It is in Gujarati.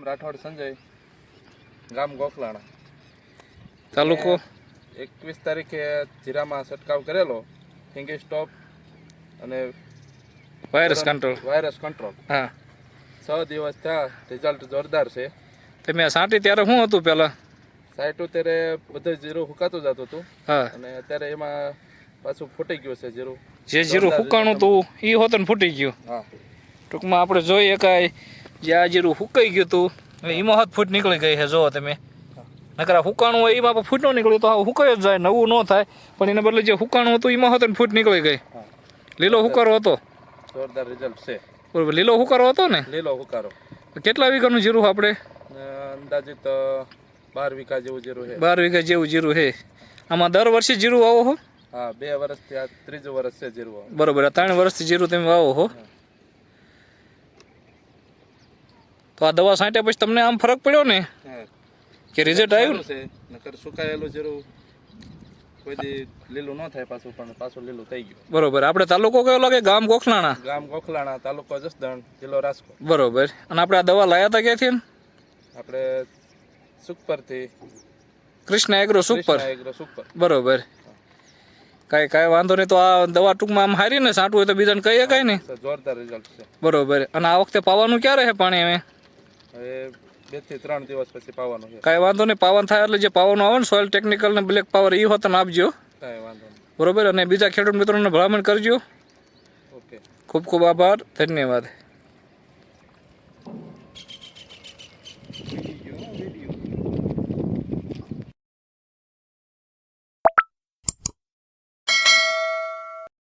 નામ રાઠોડ સંજય ગામ ગોખલાણા. તાલુકો? એકવીસ તારીખે જીરામાં છંટકાવ કરેલો ફિંગી સ્ટોપ અને વાયરસ કંટ્રોલ. Virus control. હા. છ દિવસ થયા રિઝલ્ટ જોરદાર છે. તમે મેં સાંટી ત્યારે શું હતું પહેલાં? સાઈટ અત્યારે બધે જીરું હુકાતું જતું હતું. હા. અને અત્યારે એમાં પાછું ફૂટી ગયું છે જીરું. જે જીરું હુકાણું હતું એ હોત ને ફૂટી ગયું. હા. ટૂંકમાં આપણે જોઈએ કાંઈ જે આ જીરું હુકાઈ ગયું હતું. એમાં હાથ ફૂટ નીકળી ગઈ છે જો તમે. નકર હુકાણું હોય એમાં ફૂટ ન નીકળ્યું તો હા હુકાઈ જ જાય નવું ન થાય. પણ એના બદલે જે હુકાણું હતું એમાં હતો ફૂટ નીકળી ગઈ. લીલો હુકારો હતો. જોરદાર રિઝલ્ટ છે. બરોબર લીલો હુકારો હતો ને? લીલો હુકારો. કેટલા વીઘાનું જીરું આપણે? અંદાજિત બાર વીઘા જેવું જીરું છે. બાર વીઘા જેવું જીરું છે. આમાં દર વર્ષે જીરું વાવો હો? હા બે વર્ષથી આ ત્રીજું વર્ષ છે જીરું બરોબર ત્રણ વર્ષથી જીરું તમે વાવો હો. તો આ દવા છાંટ્યા પછી તમને આમ ફરક પડ્યો ને? કે રિઝલ્ટ આવ્યું છે. નકર સુકાયેલું જરૂર કોઈ લીલું ન થાય પાછું પણ પાછું લીલું થઈ ગયું. બરોબર. આપણે તાલુકો કયો લાગે? ગામ ગોખલાણા? ગામ ગોખલાણા તાલુકો જસદણ જિલ્લો રાજકોટ. બરોબર. અને આપણે આ દવા લાયા હતા ક્યાંથી? આપણે સુખપરથી. Krishna agro super Krishna agro Sukhpar બરોબર. કાંઈ કાંઈ વાંધો નહીં તો આ દવા ટૂંકમાં આમ હારી ને સાંટવું હોય તો બીજાને કહીએ કાંઈ નહીં જોરદાર રિઝલ્ટ છે. બરોબર. અને આ વખતે પાવાનું ક્યારે છે પાણી હવે હવે બેથી ત્રણ દિવસ પછી પાવાનું છે. કાંઈ વાંધો નહીં પાવન થાય એટલે જે પાવાનું આવે ને સોઇલ ટેકનિકલ ને બ્લેક પાવર એ હોત ને આપજો. કાંઈ વાંધો નહીં. બરોબર? અને બીજા ખેડૂત મિત્રોને ભલામણ કરજો. ઓકે. ખૂબ ખૂબ આભાર ધન્યવાદ.